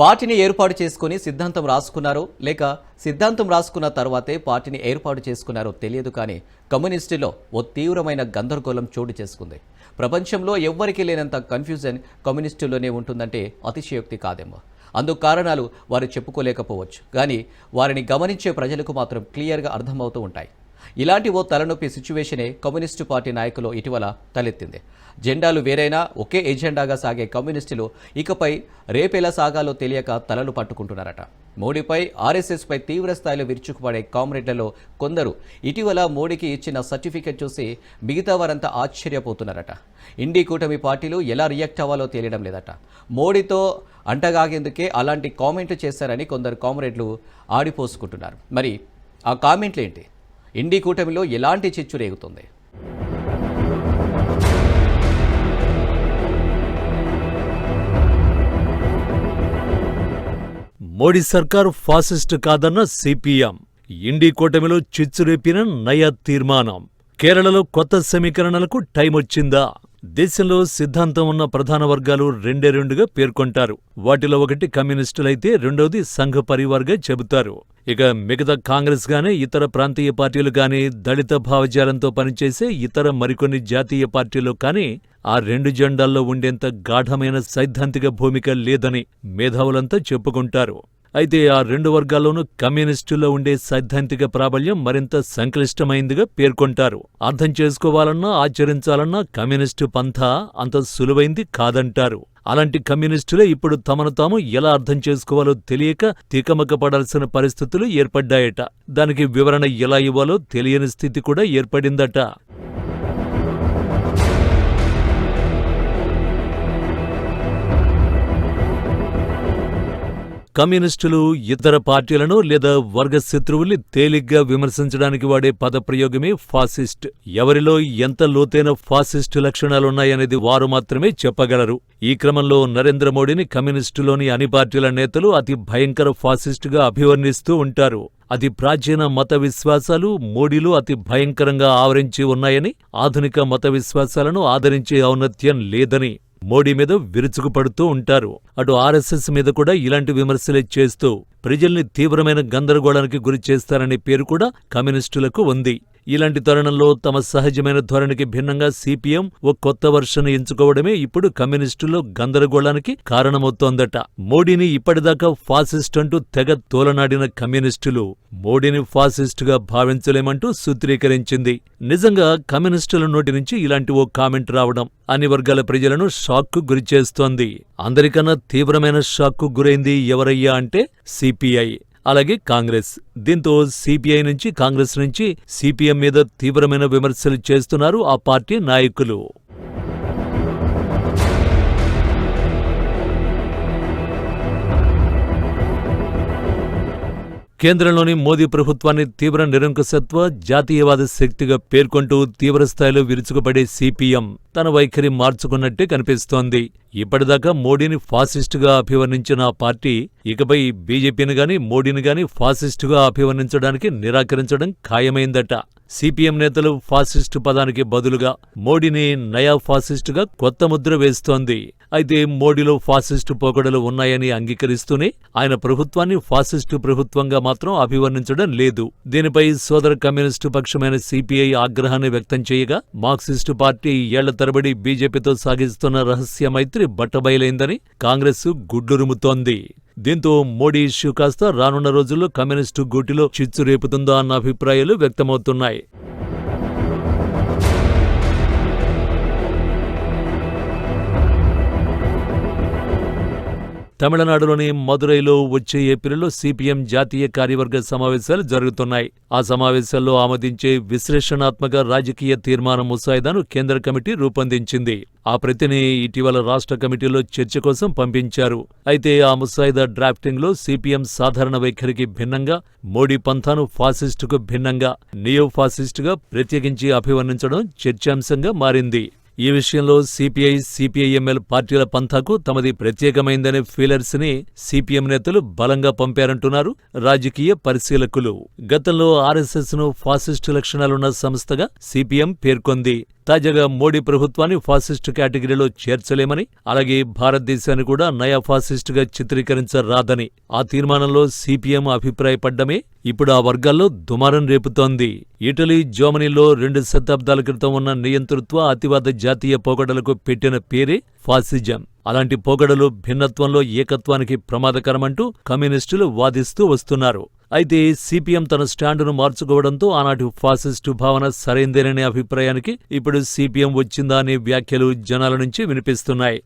పార్టీని ఏర్పాటు చేసుకుని సిద్ధాంతం రాసుకున్నారో లేక సిద్ధాంతం రాసుకున్న తర్వాతే పార్టీని ఏర్పాటు చేసుకున్నారో తెలియదు కానీ కమ్యూనిస్టులో ఓ తీవ్రమైన గందరగోళం చోటు చేసుకుంది. ప్రపంచంలో ఎవ్వరికీ లేనంత కన్ఫ్యూజన్ కమ్యూనిస్టుల్లోనే ఉంటుందంటే అతిశయోక్తి కాదేమో. అందుకు కారణాలు వారు చెప్పుకోలేకపోవచ్చు. కానీ వారిని గమనించే ప్రజలకు మాత్రం క్లియర్గా అర్థమవుతూ ఉంటాయి. ఇలాంటి ఓ తలనొప్పి సిచ్యువేషనే కమ్యూనిస్టు పార్టీ నాయకులు ఇటీవల తలెత్తింది. జెండాలు వేరైనా ఒకే ఎజెండాగా సాగే కమ్యూనిస్టులు ఇకపై రేపెలా సాగాలో తెలియక తలలు పట్టుకుంటున్నారట. మోడీపై ఆర్ఎస్ఎస్పై తీవ్రస్థాయిలో విరుచుకుపడే కామ్రేడ్లలో కొందరు ఇటీవల మోడీకి ఇచ్చిన సర్టిఫికెట్ చూసి మిగతా వారంతా ఆశ్చర్యపోతున్నారట. ఇండి కూటమి పార్టీలు ఎలా రియాక్ట్ అవ్వాలో తెలియడం లేదట. మోడీతో అంటగాగేందుకే అలాంటి కామెంట్లు చేశారని కొందరు కామ్రేడ్లు ఆడిపోసుకుంటున్నారు. మరి ఆ కామెంట్లు ఏంటి ఇండి కూటమిలో ఎలాంటి చిచ్చు రేగుతుంది? మోడీ సర్కార్ ఫాసిస్ట్ కాదన్న సిపిఎం. ఇండి కూటమిలో చిచ్చురేపిన నయ తీర్మానం. కేరళలో కొత్త సమీకరణలకు టైం వచ్చిందా? దేశంలో సిద్ధాంతం ఉన్న ప్రధాన వర్గాలు రెండే రెండుగా పేర్కొంటారు. వాటిలో ఒకటి కమ్యూనిస్టులైతే రెండవది సంఘ పరివార్గా చెబుతారు. ఇక మిగతా కాంగ్రెస్ గానీ ఇతర ప్రాంతీయ పార్టీలు కానీ దళిత భావజాలంతో పనిచేసే ఇతర మరికొన్ని జాతీయ పార్టీలు కానీ ఆ రెండు జెండాల్లో ఉండేంత గాఢమైన సైద్ధాంతిక భూమిక లేదని మేధావులంతా చెప్పుకుంటారు. అయితే ఆ రెండు వర్గాల్లోనూ కమ్యూనిస్టుల్లో ఉండే సైద్ధాంతిక ప్రాబల్యం మరింత సంక్లిష్టమైందిగా పేర్కొంటారు. అర్థం చేసుకోవాలన్నా ఆచరించాలన్నా కమ్యూనిస్టు పంథా అంత సులువైంది కాదంటారు. అలాంటి కమ్యూనిస్టులే ఇప్పుడు తమను తాము ఎలా అర్థం చేసుకోవాలో తెలియక తికమకపడాల్సిన పరిస్థితులు ఏర్పడ్డాయట. దానికి వివరణ ఎలా ఇవ్వాలో తెలియని స్థితి కూడా ఏర్పడిందట. కమ్యూనిస్టులు ఇతర పార్టీలను లేదా వర్గ శత్రువుల్ని తేలిగ్గా విమర్శించడానికి వాడే పదప్రయోగమే ఫాసిస్ట్. ఎవరిలో ఎంత లోతైన ఫాసిస్టు లక్షణాలున్నాయనేది వారు మాత్రమే చెప్పగలరు. ఈ క్రమంలో నరేంద్ర మోడీని కమ్యూనిస్టులోని అన్ని పార్టీల నేతలు అతి భయంకర ఫాసిస్టుగా అభివర్ణిస్తూ ఉంటారు. అతి ప్రాచీన మత విశ్వాసాలు మోడీలో అతి భయంకరంగా ఆవరించి ఉన్నాయని ఆధునిక మత విశ్వాసాలను ఆదరించే ఔన్నత్యం లేదని. మోడీ మీద విరుచుకుపడుతూ ఉంటారు. అటు ఆర్ఎస్ఎస్ మీద కూడా ఇలాంటి విమర్శలే చేస్తూ ప్రజల్ని తీవ్రమైన గందరగోళానికి గురి చేస్తారనే పేరు కూడా కమ్యూనిస్టులకు ఉంది. ఇలాంటి తరుణంలో తమ సహజమైన ధోరణికి భిన్నంగా సిపిఎం ఓ కొత్త వర్షన్ ఎంచుకోవడమే ఇప్పుడు కమ్యూనిస్టుల్లో గందరగోళానికి కారణమవుతోందట. మోడీని ఇప్పటిదాకా ఫాసిస్ట్ అంటూ తెగ తోలనాడిన కమ్యూనిస్టులు మోడీని ఫాసిస్టుగా భావించలేమంటూ సూత్రీకరించింది. నిజంగా కమ్యూనిస్టుల నోటి నుంచి ఇలాంటి ఓ కామెంట్ రావడం అన్ని వర్గాల ప్రజలను షాక్కు గురిచేస్తోంది. అందరికన్నా తీవ్రమైన షాక్కు గురైంది ఎవరయ్యా అంటే సిపిఐ. అలాగే కాంగ్రెస్. దీంతో సిపిఐ నుంచి కాంగ్రెస్ నుంచి సిపిఎం మీద తీవ్రమైన విమర్శలు చేస్తున్నారు ఆ పార్టీ నాయకులు. కేంద్రంలోని మోదీ ప్రభుత్వాన్ని తీవ్ర నిరంకుశత్వ జాతీయవాద శక్తిగా పేర్కొంటూ తీవ్రస్థాయిలో విరుచుకుపడే సిపిఎం తన వైఖరి మార్చుకున్నట్టే కనిపిస్తోంది. ఇప్పటిదాకా మోడీని ఫాసిస్టుగా అభివర్ణించిన ఆ పార్టీ ఇకపై బీజేపీని గాని మోడీని గాని ఫాసిస్టుగా అభివర్ణించడానికి నిరాకరించడం ఖాయమైందట. సిపిఎం నేతలు ఫాసిస్టు పదానికి బదులుగా మోడీని నయా ఫాసిస్టుగా కొత్త ముద్ర వేస్తోంది. అయితే మోడీలో ఫాసిస్టు పోకడలు ఉన్నాయని అంగీకరిస్తూనే ఆయన ప్రభుత్వాన్ని ఫాసిస్టు ప్రభుత్వంగా మాత్రం అభివర్ణించడం లేదు. దీనిపై సోదర కమ్యూనిస్టు పక్షమైన సిపిఐ ఆగ్రహాన్ని వ్యక్తం చేయగా మార్క్సిస్టు పార్టీ ఏళ్ళ తరబడి బీజేపీతో సాగిస్తున్న రహస్య మైత్రి బట్టబయలైందని కాంగ్రెస్ గుడ్లురుముతోంది దీంతో మోడీ ఇష్యూ కాస్త రానున్న రోజుల్లో కమ్యూనిస్టు గూటిలో చిచ్చు రేపుతుందా అన్న అభిప్రాయాలు వ్యక్తమవుతున్నాయి. తమిళనాడులోని మదురైలో వచ్చే ఏప్రిల్లో సిపిఎం జాతీయ కార్యవర్గ సమావేశాలు జరుగుతున్నాయి. ఆ సమావేశాల్లో ఆమోదించే విశ్లేషణాత్మక రాజకీయ తీర్మానం ముసాయిదాను కేంద్ర కమిటీ రూపొందించింది. ఆ ప్రతిని ఇటీవల రాష్ట్ర కమిటీలో చర్చ కోసం పంపించారు. అయితే ఆ ముసాయిదా డ్రాఫ్టింగ్లో సిపిఎం సాధారణ వైఖరికి భిన్నంగా మోడీ పంథాను ఫాసిస్టుకు భిన్నంగా నియో ఫాసిస్టుగా ప్రత్యేకించి అభివర్ణించడం చర్చాంశంగా మారింది. ఈ విషయంలో సిపిఐ సిపిఐఎంఎల్ పార్టీల పంథాకు తమది ప్రత్యేకమైందనే ఫీలర్స్ని సిపిఎం నేతలు బలంగా పంపారంటున్నారు రాజకీయ పరిశీలకులు. గతంలో ఆర్ఎస్ఎస్ను ఫాసిస్టు లక్షణాలున్న సంస్థగా సిపిఎం పేర్కొంది. తాజాగా మోడీ ప్రభుత్వాన్ని ఫాసిస్ట్ కేటగిరీలో చేర్చలేమని అలాగే భారతదేశాన్ని కూడా నయా ఫాసిస్టుగా చిత్రీకరించరాదని ఆ తీర్మానంలో సిపిఎం అభిప్రాయపడ్డమే ఇప్పుడు ఆ వర్గాల్లో దుమారం రేపుతోంది. ఇటలీ జర్మనీలో రెండు శతాబ్దాల క్రితం ఉన్న నియంతృత్వ అతివాద జాతీయ పోగడలకు పెట్టిన పేరే ఫాసిజం. అలాంటి పోగడలు భిన్నత్వంలో ఏకత్వానికి ప్రమాదకరమంటూ కమ్యూనిస్టులు వాదిస్తూ వస్తున్నారు. అయితే సిపిఎం తన స్టాండును మార్చుకోవడంతో ఆనాటి ఫాసిస్టు భావన సరైందేననే అభిప్రాయానికి ఇప్పుడు సిపిఎం వచ్చిందా అనే వ్యాఖ్యలు జనాల నుంచి వినిపిస్తున్నాయి.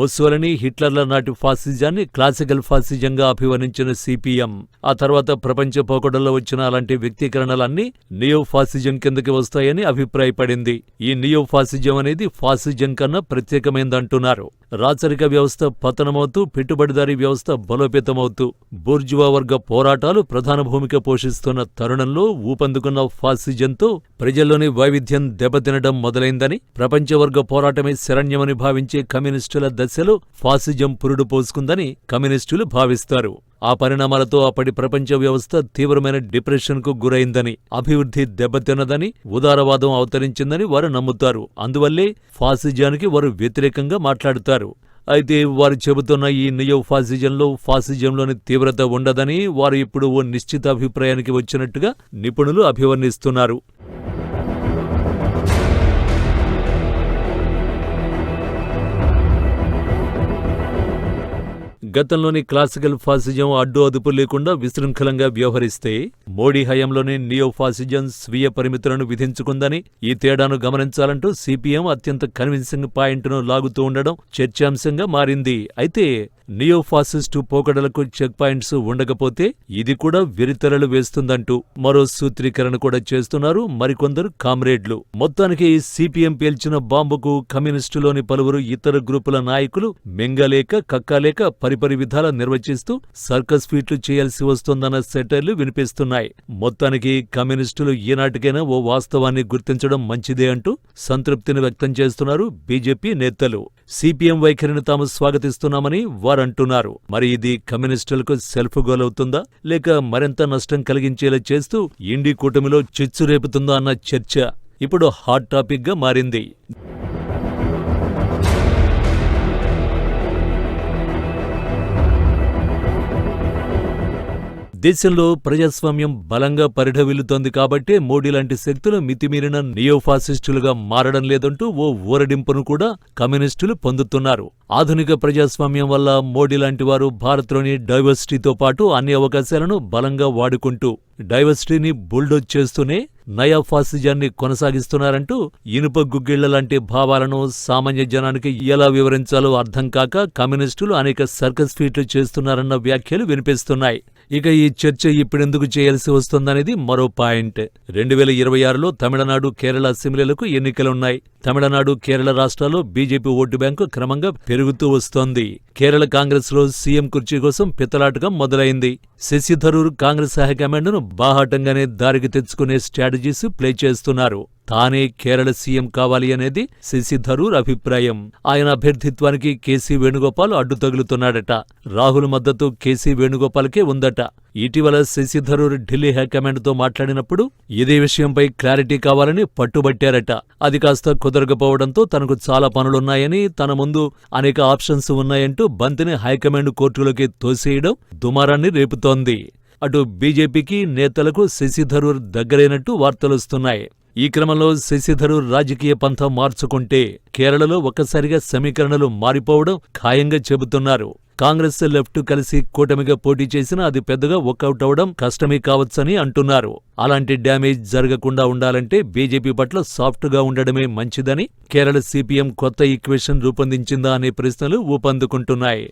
ముస్సోలిని హిట్లర్ల నాటి ఫాసిజాన్ని క్లాసికల్ ఫాసిజంగా అభివర్ణించిన సిపిఎం. ఆ తర్వాత ప్రపంచ పోకడల్లో వచ్చిన అలాంటి వ్యక్తీకరణలన్నీ నియో ఫాసిజం కిందకి వస్తాయని అభిప్రాయపడింది. ఈ నియో ఫాసిజం అనేది ఫాసిజం కన్నా ప్రత్యేకమైందంటున్నారు. రాచరిక వ్యవస్థ పతనమవుతూ పెట్టుబడిదారీ వ్యవస్థ బలోపేతమవుతూ బూర్జువా వర్గ పోరాటాలు ప్రధాన భూమిక పోషిస్తున్న తరుణంలో ఊపందుకున్న ఫాసిజంతో ప్రజల్లోని వైవిధ్యం దెబ్బతినడం మొదలైందని ప్రపంచవర్గ పోరాటమే శరణ్యమని భావించే కమ్యూనిస్టుల దశలో ఫాసిజం పురుడు పోసుకుందని కమ్యూనిస్టులు భావిస్తారు. ఆ పరిణామాలతో అప్పటి ప్రపంచ వ్యవస్థ తీవ్రమైన డిప్రెషన్కు గురైందని అభివృద్ధి దెబ్బతిన్నదని ఉదారవాదం అవతరించిందని వారు నమ్ముతారు. అందువల్లే ఫాసిజానికి వారు వ్యతిరేకంగా మాట్లాడుతారు. అయితే వారు చెబుతున్న ఈ నియో ఫాసిజంలో ఫాసిజంలోని తీవ్రత ఉండదని వారు ఇప్పుడు ఓ నిశ్చిత అభిప్రాయానికి వచ్చినట్టుగా నిపుణులు అభివర్ణిస్తున్నారు. గతంలోని క్లాసికల్ ఫాసిజం అడ్డు అదుపు లేకుండా విశృంఖలంగా వ్యవహరిస్తే మోడీ హయాంలోనే నియో ఫాసిజం స్వీయ పరిమితులను విధించుకుందని ఈ తేడాను గమనించాలంటూ సిపిఎం అత్యంత కన్విన్సింగ్ పాయింట్ను లాగుతూ ఉండడం చర్చాంశంగా మారింది. అయితే నియోఫాసిస్టు పోకడలకు చెక్ పాయింట్స్ ఉండకపోతే ఇది కూడా వెరితెరలు వేస్తుందంటూ మరో సూత్రీకరణ కూడా చేస్తున్నారు మరికొందరు కామ్రేడ్లు. మొత్తానికి సిపిఎం పేల్చిన బాంబుకు కమ్యూనిస్టులోని పలువురు ఇతర గ్రూపుల నాయకులు మింగలేక కక్కలేక పరి పరిపరి విధాల నిర్వచిస్తూ సర్కస్ ఫీట్లు చేయాల్సి వస్తోందన్న సెటర్లు వినిపిస్తున్నాయి. మొత్తానికి కమ్యూనిస్టులు ఈనాటికైనా ఓ వాస్తవాన్ని గుర్తించడం మంచిదే అంటూ సంతృప్తిని వ్యక్తం చేస్తున్నారు బీజేపీ నేతలు. సిపిఎం వైఖరిని తాము స్వాగతిస్తున్నామని వారంటున్నారు. మరి ఇది కమ్యూనిస్టులకు సెల్ఫ్ గోల్ అవుతుందా? లేక మరింత నష్టం కలిగించేలా చేస్తూ ఇండి కూటమిలో చిచ్చు రేపుతుందా అన్న చర్చ? ఇప్పుడు హాట్ టాపిక్గా మారింది. దేశంలో ప్రజాస్వామ్యం బలంగా పరిఢవిల్లుతోంది కాబట్టే మోడీ లాంటి శక్తులు మితిమీరిన నియోఫాసిస్టులుగా మారడం లేదంటూ ఓ ఊరడింపును కూడా కమ్యూనిస్టులు పొందుతున్నారు. ఆధునిక ప్రజాస్వామ్యం వల్ల మోడీ లాంటి వారు భారత్లోని డైవర్సిటీతో పాటు అన్ని అవకాశాలను బలంగా వాడుకుంటూ డైవర్సిటీని బుల్డోజ్ చేస్తూనే నయా ఫాసిజాన్ని కొనసాగిస్తున్నారంటూ ఇనుప గుగ్గిళ్ళ లాంటి భావాలను సామాన్య జనానికి ఎలా వివరించాలో అర్థం కాక కమ్యూనిస్టులు అనేక సర్కస్ ఫీట్లు చేస్తున్నారన్న వ్యాఖ్యలు వినిపిస్తున్నాయి. ఇక ఈ చర్చ ఇప్పుడెందుకు చేయాల్సి వస్తోందనేది మరో పాయింట్. రెండు వేల ఇరవై ఆరులో తమిళనాడు కేరళ అసెంబ్లీలకు ఎన్నికలున్నాయి. తమిళనాడు కేరళ రాష్ట్రాల్లో బీజేపీ ఓటు బ్యాంకు క్రమంగా పెరుగుతూ వస్తోంది. కేరళ కాంగ్రెస్లో సీఎం కుర్చీ కోసం పిత్తలాటకం మొదలైంది. శశి థరూర్ కాంగ్రెస్ హైకమాండ్ను బాహాటంగానే దారికి తెచ్చుకునే స్ట్రాటజీస్ ప్లే చేస్తున్నారు. తానే కేరళ సీఎం కావాలి అనేది శశి థరూర్ అభిప్రాయం. ఆయన అభ్యర్థిత్వానికి కేసీ వేణుగోపాల్ అడ్డు తగులుతున్నాడట. రాహుల్ మద్దతు కేసీ వేణుగోపాల్కే ఉందట. ఇటీవల శశి థరూర్ ఢిల్లీ హైకమాండ్తో మాట్లాడినప్పుడు ఇదే విషయంపై క్లారిటీ కావాలని పట్టుబట్టారట. అది కాస్త కుదరకపోవడంతో తనకు చాలా పనులున్నాయని తన ముందు అనేక ఆప్షన్స్ ఉన్నాయంటూ బంతిని హైకమాండ్ కోర్టులోకి తోసేయడం దుమారాన్ని రేపుతోంది. అటు బీజేపీకి నేతలకు శశిధరూర్ దగ్గరైనట్టు వార్తలొస్తున్నాయి ఈ క్రమంలో శశిధరూర్ రాజకీయ పంథం మార్చుకుంటే కేరళలో ఒక్కసారిగా సమీకరణలు మారిపోవడం ఖాయంగా చెబుతున్నారు. కాంగ్రెస్ లెఫ్ట్ కలిసి కూటమిగా పోటీ చేసినా అది పెద్దగా వర్కౌట్ అవడం కష్టమే కావచ్చని అంటున్నారు. అలాంటి డ్యామేజ్ జరగకుండా ఉండాలంటే బీజేపీ పట్ల సాఫ్ట్గా ఉండడమే మంచిదని కేరళ సిపిఎం కొత్త ఈక్వేషన్ రూపొందించిందా అనే ప్రశ్నలు ఊపందుకుంటున్నాయి.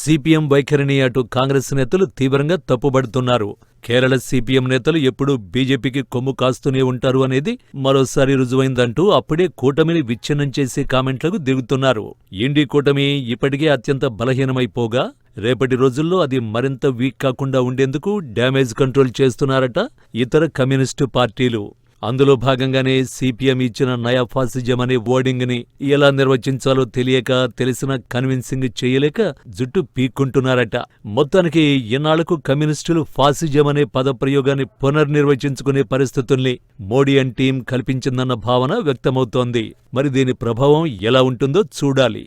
సిపిఎం వైఖరిని అటు కాంగ్రెస్ నేతలు తీవ్రంగా తప్పుబడుతున్నారు. కేరళ సిపిఎం నేతలు ఎప్పుడూ బీజేపీకి కొమ్ము కాస్తూనే ఉంటారు అనేది మరోసారి రుజువైందంటూ అప్పుడే కూటమిని విచ్ఛిన్నం చేసే కామెంట్లకు దిగుతున్నారు. ఇండి కూటమి ఇప్పటికే అత్యంత బలహీనమైపోగా రేపటి రోజుల్లో అది మరింత వీక్ కాకుండా ఉండేందుకు డ్యామేజ్ కంట్రోల్ చేస్తున్నారట ఇతర కమ్యూనిస్టు పార్టీలు. అందులో భాగంగానే సిపిఎం ఇచ్చిన నయా ఫాసిజం అనే వర్డింగ్ని ఎలా నిర్వచించాలో తెలియక తెలిసిన కన్విన్సింగ్ చేయలేక జుట్టు పీక్కుంటున్నారట. మొత్తానికి ఇన్నాళ్ళకు కమ్యూనిస్టులు ఫాసిజం అనే పదప్రయోగాన్ని పునర్నిర్వచించుకునే పరిస్థితుల్ని మోడీ అండ్ టీం కల్పించిందన్న భావన వ్యక్తమవుతోంది. మరి దీని ప్రభావం ఎలా ఉంటుందో చూడాలి.